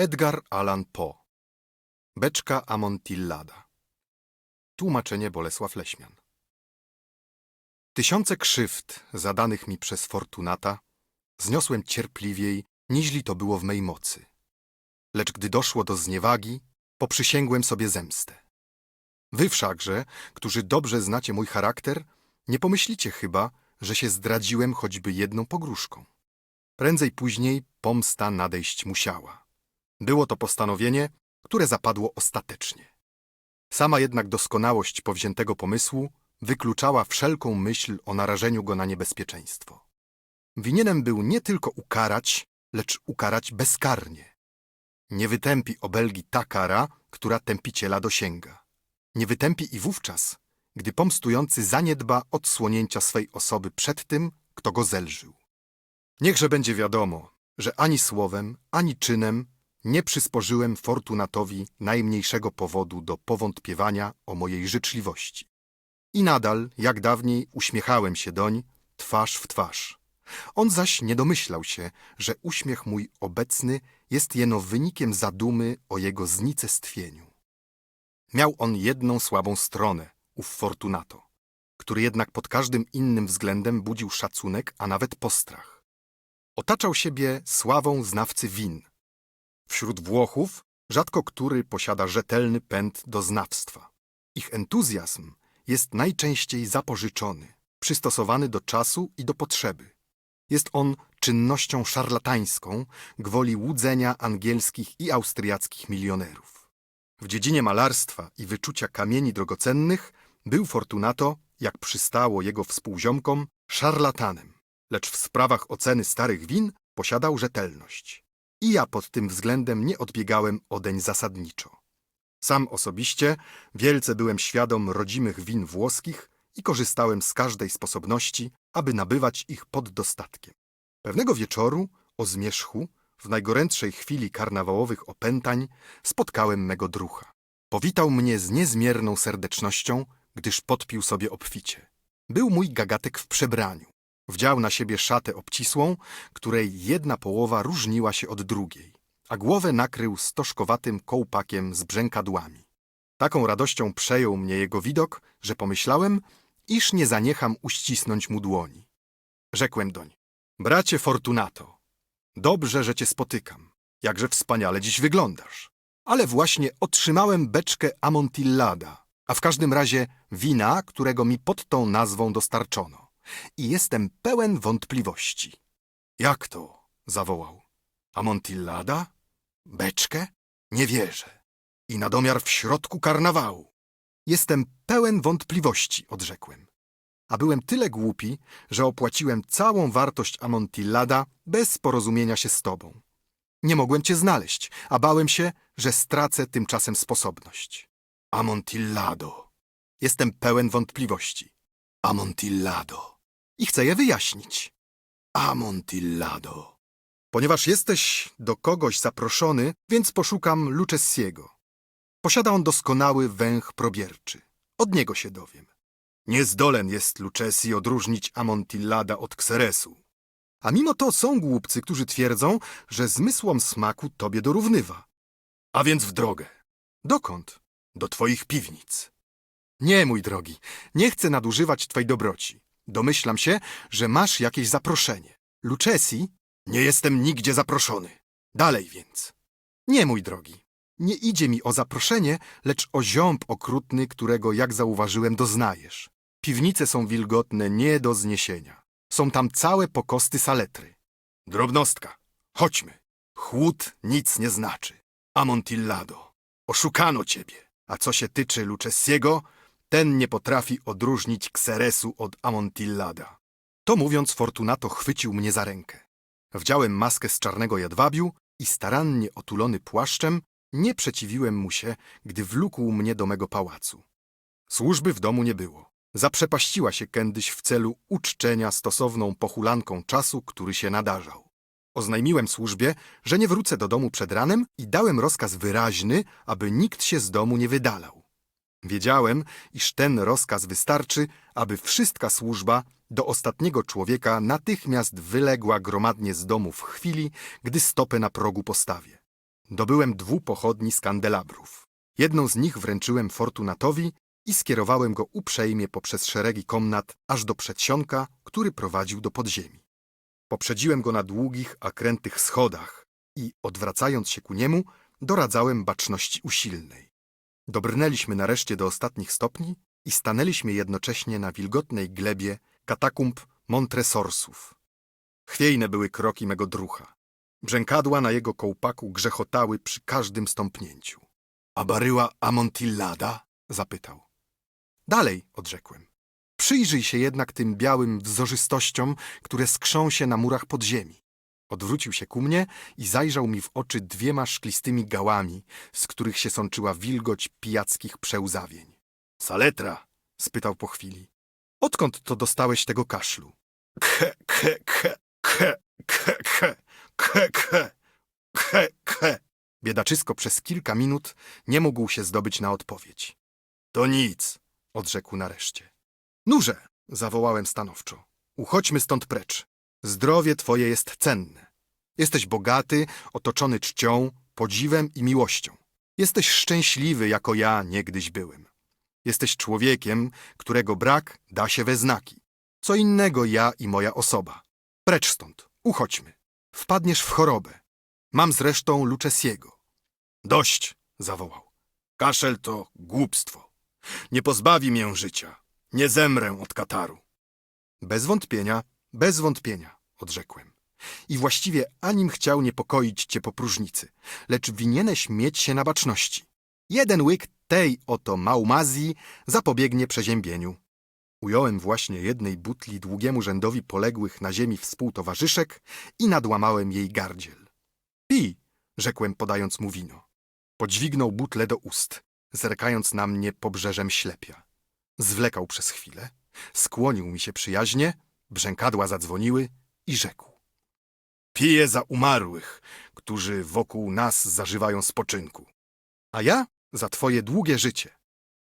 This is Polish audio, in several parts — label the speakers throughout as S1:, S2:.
S1: Edgar Allan Poe Beczka Amontillada Tłumaczenie Bolesław Leśmian Tysiące krzywd zadanych mi przez Fortunata zniosłem cierpliwiej, niźli to było w mej mocy. Lecz gdy doszło do zniewagi, poprzysięgłem sobie zemstę. Wy wszakże, którzy dobrze znacie mój charakter, nie pomyślicie chyba, że się zdradziłem choćby jedną pogróżką. Prędzej później pomsta nadejść musiała. Było to postanowienie, które zapadło ostatecznie. Sama jednak doskonałość powziętego pomysłu wykluczała wszelką myśl o narażeniu go na niebezpieczeństwo. Winienem był nie tylko ukarać, lecz ukarać bezkarnie. Nie wytępi obelgi ta kara, która tępiciela dosięga. Nie wytępi i wówczas, gdy pomstujący zaniedba odsłonięcia swej osoby przed tym, kto go zelżył. Niechże będzie wiadomo, że ani słowem, ani czynem nie przysporzyłem Fortunatowi najmniejszego powodu do powątpiewania o mojej życzliwości. I nadal, jak dawniej, uśmiechałem się doń, twarz w twarz. On zaś nie domyślał się, że uśmiech mój obecny jest jeno wynikiem zadumy o jego znicestwieniu. Miał on jedną słabą stronę, ów Fortunato, który jednak pod każdym innym względem budził szacunek, a nawet postrach. Otaczał siebie sławą znawcy win. Wśród Włochów rzadko który posiada rzetelny pęd do znawstwa. Ich entuzjazm jest najczęściej zapożyczony, przystosowany do czasu i do potrzeby. Jest on czynnością szarlatańską gwoli łudzenia angielskich i austriackich milionerów. W dziedzinie malarstwa i wyczucia kamieni drogocennych był Fortunato, jak przystało jego współziomkom, szarlatanem, lecz w sprawach oceny starych win posiadał rzetelność. I ja pod tym względem nie odbiegałem odeń zasadniczo. Sam osobiście wielce byłem świadom rodzimych win włoskich i korzystałem z każdej sposobności, aby nabywać ich pod dostatkiem. Pewnego wieczoru, o zmierzchu, w najgorętszej chwili karnawałowych opętań, spotkałem mego drucha. Powitał mnie z niezmierną serdecznością, gdyż podpił sobie obficie. Był mój gagatek w przebraniu. Wdział na siebie szatę obcisłą, której jedna połowa różniła się od drugiej, a głowę nakrył stożkowatym kołpakiem z brzękadłami. Taką radością przejął mnie jego widok, że pomyślałem, iż nie zaniecham uścisnąć mu dłoni. Rzekłem doń. Bracie Fortunato, dobrze, że cię spotykam. Jakże wspaniale dziś wyglądasz. Ale właśnie otrzymałem beczkę Amontillada, a w każdym razie wina, którego mi pod tą nazwą dostarczono. I jestem pełen wątpliwości. Jak to? zawołał. Amontillada? Beczkę? Nie wierzę. I na domiar w środku karnawału. Jestem pełen wątpliwości, odrzekłem. A byłem tyle głupi, że opłaciłem całą wartość Amontillada bez porozumienia się z tobą. Nie mogłem cię znaleźć, a bałem się, że stracę tymczasem sposobność. Amontillado. Jestem pełen wątpliwości. Amontillado. I chcę je wyjaśnić. Amontillado. Ponieważ jesteś do kogoś zaproszony, więc poszukam Lucchesiego. Posiada on doskonały węch probierczy. Od niego się dowiem. Niezdolen jest Lucchesi odróżnić Amontillada od Xeresu. A mimo to są głupcy, którzy twierdzą, że zmysłom smaku tobie dorównywa. A więc w drogę. Dokąd? Do twoich piwnic. Nie, mój drogi, nie chcę nadużywać twej dobroci. Domyślam się, że masz jakieś zaproszenie. Lucchesi? Nie jestem nigdzie zaproszony. Dalej więc. Nie, mój drogi. Nie idzie mi o zaproszenie, lecz o ziąb okrutny, którego, jak zauważyłem, doznajesz. Piwnice są wilgotne nie do zniesienia. Są tam całe pokosty saletry. Drobnostka. Chodźmy. Chłód nic nie znaczy. Amontillado. Oszukano ciebie. A co się tyczy Lucchesiego, ten nie potrafi odróżnić Xeresu od Amontillada. To mówiąc, Fortunato chwycił mnie za rękę. Wdziałem maskę z czarnego jadwabiu i starannie otulony płaszczem nie przeciwiłem mu się, gdy wlókł mnie do mego pałacu. Służby w domu nie było. Zaprzepaściła się kiedyś w celu uczczenia stosowną pochulanką czasu, który się nadarzał. Oznajmiłem służbie, że nie wrócę do domu przed ranem i dałem rozkaz wyraźny, aby nikt się z domu nie wydalał. Wiedziałem, iż ten rozkaz wystarczy, aby wszystka służba do ostatniego człowieka natychmiast wyległa gromadnie z domu w chwili, gdy stopę na progu postawię. Dobyłem dwu pochodni z kandelabrów. Jedną z nich wręczyłem Fortunatowi i skierowałem go uprzejmie poprzez szeregi komnat aż do przedsionka, który prowadził do podziemi. Poprzedziłem go na długich, a krętych schodach i, odwracając się ku niemu, doradzałem baczności usilnej. Dobrnęliśmy nareszcie do ostatnich stopni i stanęliśmy jednocześnie na wilgotnej glebie katakumb Montresorsów. Chwiejne były kroki mego drucha. Brzękadła na jego kołpaku grzechotały przy każdym stąpnięciu. A baryła Amontillada? zapytał. Dalej, odrzekłem. Przyjrzyj się jednak tym białym wzorzystościom, które skrzą się na murach podziemi. Odwrócił się ku mnie i zajrzał mi w oczy dwiema szklistymi gałami, z których się sączyła wilgoć pijackich przełzawień. Saletra? spytał po chwili. Odkąd to dostałeś tego kaszlu? Khe, khe, khe, khe, khe, khe, khe, khe, khe, khe. Biedaczysko przez kilka minut nie mógł się zdobyć na odpowiedź. To nic, odrzekł nareszcie. Nurze, zawołałem stanowczo. Uchodźmy stąd precz. Zdrowie twoje jest cenne. Jesteś bogaty, otoczony czcią, podziwem i miłością. Jesteś szczęśliwy, jako ja niegdyś byłem. Jesteś człowiekiem, którego brak da się we znaki. Co innego ja i moja osoba. Precz stąd, uchodźmy. Wpadniesz w chorobę. Mam zresztą Lucchesiego. Dość, zawołał. Kaszel to głupstwo. Nie pozbawi mię życia. Nie zemrę od kataru. Bez wątpienia, bez wątpienia, odrzekłem. I właściwie anim chciał niepokoić cię po próżnicy, lecz winieneś mieć się na baczności. Jeden łyk tej oto maumazji zapobiegnie przeziębieniu. Ująłem właśnie jednej butli długiemu rzędowi poległych na ziemi współtowarzyszek i nadłamałem jej gardziel. Pij, rzekłem podając mu wino. Podźwignął butlę do ust, zerkając na mnie pobrzeżem ślepia. Zwlekał przez chwilę, skłonił mi się przyjaźnie, brzękadła zadzwoniły i rzekł. Piję za umarłych, którzy wokół nas zażywają spoczynku. A ja za twoje długie życie.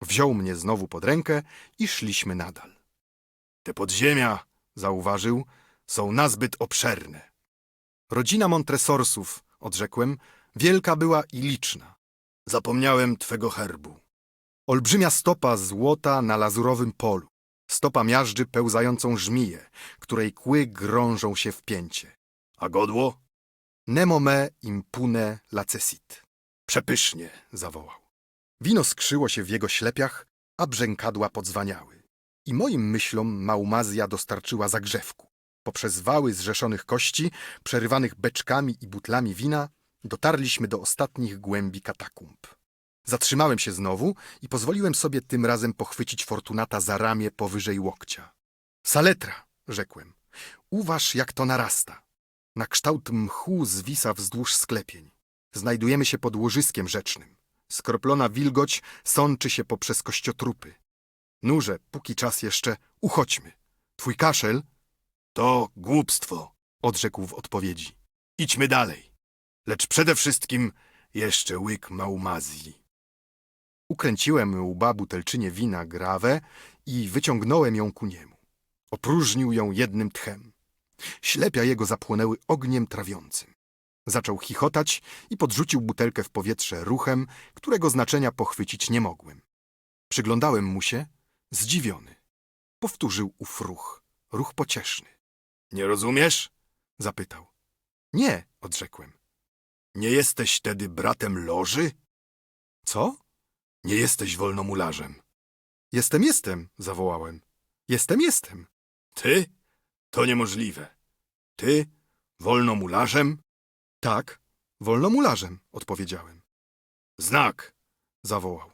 S1: Wziął mnie znowu pod rękę i szliśmy nadal. Te podziemia, zauważył, są nazbyt obszerne. Rodzina Montresorsów, odrzekłem, wielka była i liczna. Zapomniałem twego herbu. Olbrzymia stopa złota na lazurowym polu. Stopa miażdży pełzającą żmiję, której kły grążą się w pięcie. A godło? Nemo me impune lacesit. Przepysznie, zawołał. Wino skrzyło się w jego ślepiach, a brzękadła podzwaniały. I moim myślom Maumazja dostarczyła zagrzewku. Poprzez wały zrzeszonych kości, przerywanych beczkami i butlami wina, dotarliśmy do ostatnich głębi katakumb. Zatrzymałem się znowu i pozwoliłem sobie tym razem pochwycić Fortunata za ramię powyżej łokcia. Saletra, rzekłem, uważ jak to narasta. Na kształt mchu zwisa wzdłuż sklepień. Znajdujemy się pod łożyskiem rzecznym. Skroplona wilgoć sączy się poprzez kościotrupy. Nurze, póki czas jeszcze, uchodźmy. Twój kaszel? To głupstwo, odrzekł w odpowiedzi. Idźmy dalej. Lecz przede wszystkim jeszcze łyk maumazji. Ukręciłem łba butelczynie wina grawę i wyciągnąłem ją ku niemu. Opróżnił ją jednym tchem. Ślepia jego zapłonęły ogniem trawiącym. Zaczął chichotać i podrzucił butelkę w powietrze ruchem, którego znaczenia pochwycić nie mogłem. Przyglądałem mu się, zdziwiony. Powtórzył ów ruch, ruch pocieszny. Nie rozumiesz? zapytał. Nie, odrzekłem. Nie jesteś tedy bratem loży? Co? Nie jesteś wolnomularzem. Jestem, jestem, zawołałem. Jestem, jestem. Ty? To niemożliwe. Ty? Wolnomularzem? Tak, wolnomularzem, odpowiedziałem. Znak, zawołał.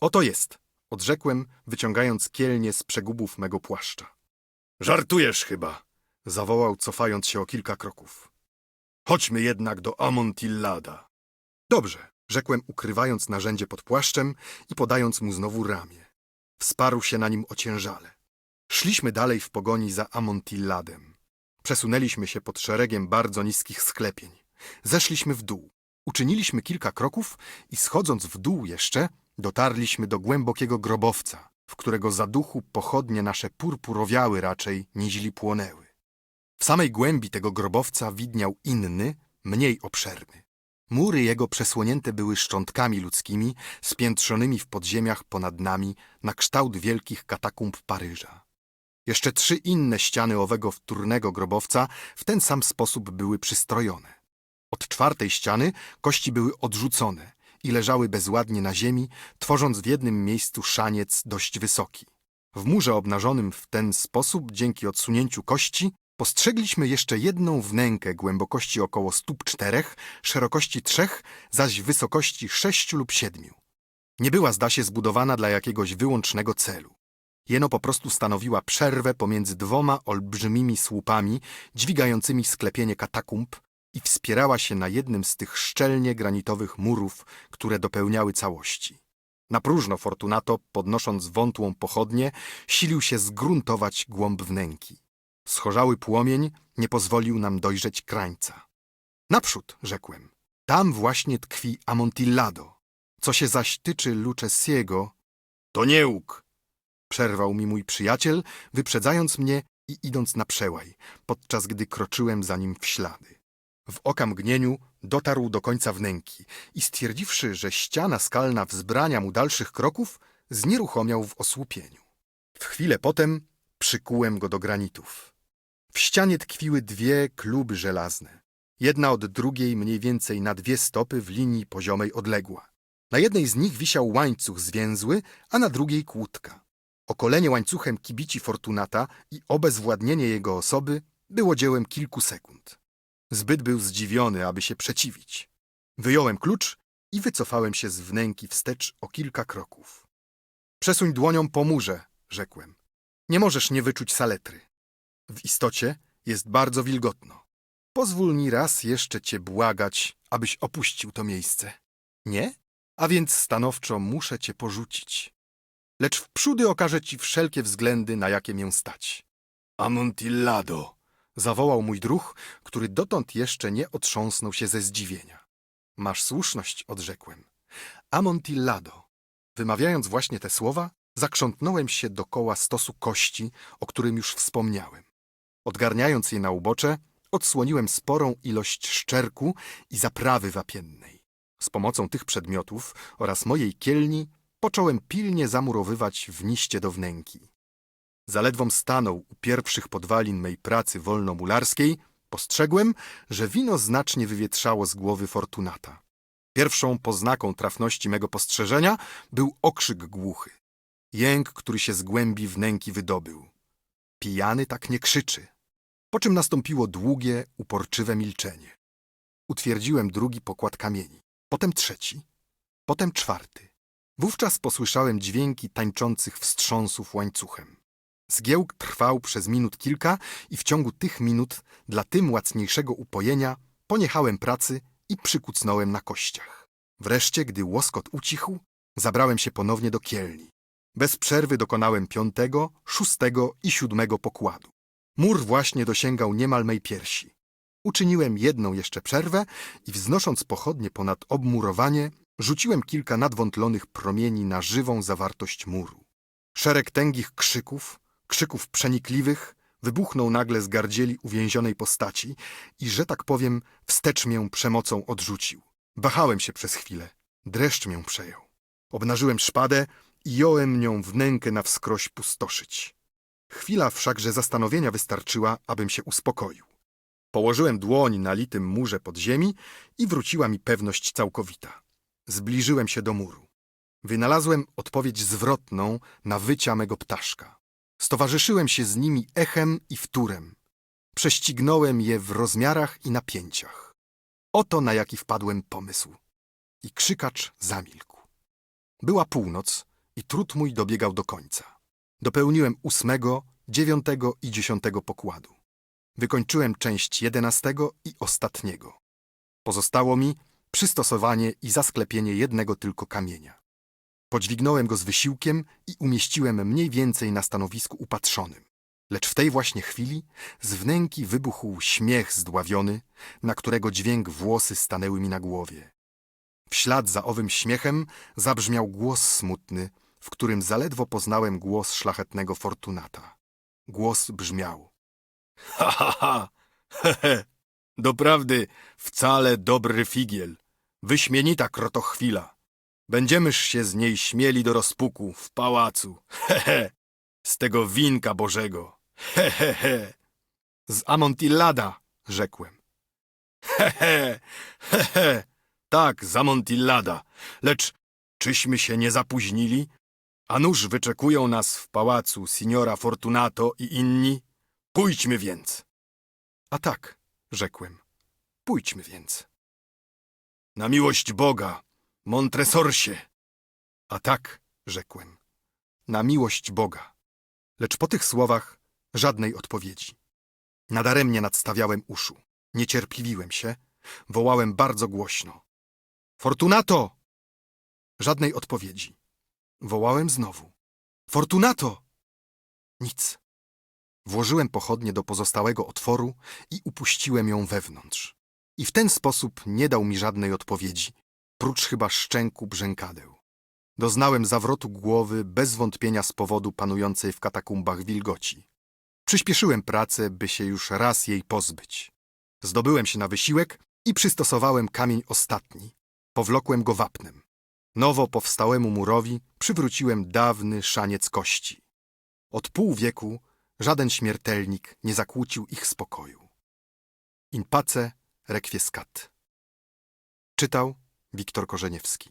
S1: Oto jest, odrzekłem, wyciągając kielnie z przegubów mego płaszcza. Żartujesz chyba, zawołał, cofając się o kilka kroków. Chodźmy jednak do Amontillada. Dobrze, rzekłem, ukrywając narzędzie pod płaszczem i podając mu znowu ramię. Wsparł się na nim ociężale. Szliśmy dalej w pogoni za Amontilladem. Przesunęliśmy się pod szeregiem bardzo niskich sklepień. Zeszliśmy w dół. Uczyniliśmy kilka kroków i schodząc w dół jeszcze, dotarliśmy do głębokiego grobowca, w którego zaduchu pochodnie nasze purpurowiały raczej, niźli płonęły. W samej głębi tego grobowca widniał inny, mniej obszerny. Mury jego przesłonięte były szczątkami ludzkimi, spiętrzonymi w podziemiach ponad nami na kształt wielkich katakumb Paryża. Jeszcze trzy inne ściany owego wtórnego grobowca w ten sam sposób były przystrojone. Od czwartej ściany kości były odrzucone i leżały bezładnie na ziemi, tworząc w jednym miejscu szaniec dość wysoki. W murze obnażonym w ten sposób, dzięki odsunięciu kości, postrzegliśmy jeszcze jedną wnękę głębokości około stóp czterech, szerokości trzech, zaś wysokości sześciu lub siedmiu. Nie była, zda się, zbudowana dla jakiegoś wyłącznego celu. Jeno po prostu stanowiła przerwę pomiędzy dwoma olbrzymimi słupami dźwigającymi sklepienie katakumb i wspierała się na jednym z tych szczelnie granitowych murów, które dopełniały całości. Na próżno Fortunato, podnosząc wątłą pochodnię, silił się zgruntować głąb wnęki. Schorzały płomień nie pozwolił nam dojrzeć krańca. Naprzód, rzekłem, tam właśnie tkwi Amontillado. Co się zaś tyczy Lucchesiego, to nie łuk, przerwał mi mój przyjaciel, wyprzedzając mnie i idąc na przełaj, podczas gdy kroczyłem za nim w ślady. W okamgnieniu dotarł do końca wnęki i stwierdziwszy, że ściana skalna wzbrania mu dalszych kroków, znieruchomiał w osłupieniu. W chwilę potem przykułem go do granitów. W ścianie tkwiły dwie kluby żelazne. Jedna od drugiej mniej więcej na dwie stopy w linii poziomej odległa. Na jednej z nich wisiał łańcuch zwięzły, a na drugiej kłódka. Okolenie łańcuchem kibici Fortunata i obezwładnienie jego osoby było dziełem kilku sekund. Zbyt był zdziwiony, aby się przeciwić. Wyjąłem klucz i wycofałem się z wnęki wstecz o kilka kroków. Przesuń dłonią po murze, rzekłem. Nie możesz nie wyczuć saletry. W istocie jest bardzo wilgotno. Pozwól mi raz jeszcze cię błagać, abyś opuścił to miejsce. Nie? A więc stanowczo muszę cię porzucić. Lecz wprzódy okażę ci wszelkie względy, na jakie mię stać. Amontillado! zawołał mój druh, który dotąd jeszcze nie otrząsnął się ze zdziwienia. Masz słuszność, odrzekłem. Amontillado. Wymawiając właśnie te słowa, zakrzątnąłem się dokoła stosu kości, o którym już wspomniałem. Odgarniając je na ubocze, odsłoniłem sporą ilość szczerku i zaprawy wapiennej. Z pomocą tych przedmiotów oraz mojej kielni począłem pilnie zamurowywać wniście do wnęki. Zaledwom stanął u pierwszych podwalin mej pracy wolnomularskiej, postrzegłem, że wino znacznie wywietrzało z głowy Fortunata. Pierwszą poznaką trafności mego postrzeżenia był okrzyk głuchy. Jęk, który się z głębi wnęki wydobył. Pijany tak nie krzyczy. Po czym nastąpiło długie, uporczywe milczenie. Utwierdziłem drugi pokład kamieni, potem trzeci, potem czwarty. Wówczas posłyszałem dźwięki tańczących wstrząsów łańcuchem. Zgiełk trwał przez minut kilka i w ciągu tych minut dla tym łacniejszego upojenia poniechałem pracy i przykucnąłem na kościach. Wreszcie, gdy łoskot ucichł, zabrałem się ponownie do kielni. Bez przerwy dokonałem piątego, szóstego i siódmego pokładu. Mur właśnie dosięgał niemal mej piersi. Uczyniłem jedną jeszcze przerwę i wznosząc pochodnie ponad obmurowanie, rzuciłem kilka nadwątlonych promieni na żywą zawartość muru. Szereg tęgich krzyków, krzyków przenikliwych, wybuchnął nagle z gardzieli uwięzionej postaci i, że tak powiem, wstecz mię przemocą odrzucił. Wahałem się przez chwilę. Dreszcz mię przejął. Obnażyłem szpadę i jąłem nią wnękę na wskroś pustoszyć. Chwila wszakże zastanowienia wystarczyła, abym się uspokoił. Położyłem dłoń na litym murze podziemi i wróciła mi pewność całkowita. Zbliżyłem się do muru. Wynalazłem odpowiedź zwrotną na wycia mego ptaszka. Stowarzyszyłem się z nimi echem i wtórem. Prześcignąłem je w rozmiarach i napięciach. Oto na jaki wpadłem pomysł. I krzykacz zamilkł. Była północ i trud mój dobiegał do końca. Dopełniłem ósmego, dziewiątego i dziesiątego pokładu. Wykończyłem część jedenastego i ostatniego. Pozostało mi przystosowanie i zasklepienie jednego tylko kamienia. Podźwignąłem go z wysiłkiem i umieściłem mniej więcej na stanowisku upatrzonym. Lecz w tej właśnie chwili z wnęki wybuchł śmiech zdławiony, na którego dźwięk włosy stanęły mi na głowie. W ślad za owym śmiechem zabrzmiał głos smutny, w którym zaledwo poznałem głos szlachetnego Fortunata. Głos brzmiał. Ha, ha, ha, he, he. Doprawdy, wcale dobry figiel. Wyśmienita krotochwila. Będziemyż się z niej śmieli do rozpuku w pałacu. He, he. Z tego winka Bożego. He, he, he. Z Amontillada, rzekłem. He, he, he, he. Tak, z Amontillada. Lecz czyśmy się nie zapóźnili? A nuż wyczekują nas w pałacu signora Fortunato i inni? Pójdźmy więc. A tak, rzekłem. Pójdźmy więc. Na miłość Boga, Montresorsie. A tak, rzekłem. Na miłość Boga. Lecz po tych słowach żadnej odpowiedzi. Nadaremnie nadstawiałem uszu. Niecierpliwiłem się. Wołałem bardzo głośno. Fortunato! Żadnej odpowiedzi. Wołałem znowu. Fortunato! Nic. Włożyłem pochodnie do pozostałego otworu i upuściłem ją wewnątrz. I w ten sposób nie dał mi żadnej odpowiedzi, prócz chyba szczęku brzękadeł. Doznałem zawrotu głowy bez wątpienia z powodu panującej w katakumbach wilgoci. Przyspieszyłem pracę, by się już raz jej pozbyć. Zdobyłem się na wysiłek i przystosowałem kamień ostatni. Powlokłem go wapnem. Nowo powstałemu murowi przywróciłem dawny szaniec kości. Od pół wieku żaden śmiertelnik nie zakłócił ich spokoju. In pace requiescat. Czytał Wiktor Korzeniewski.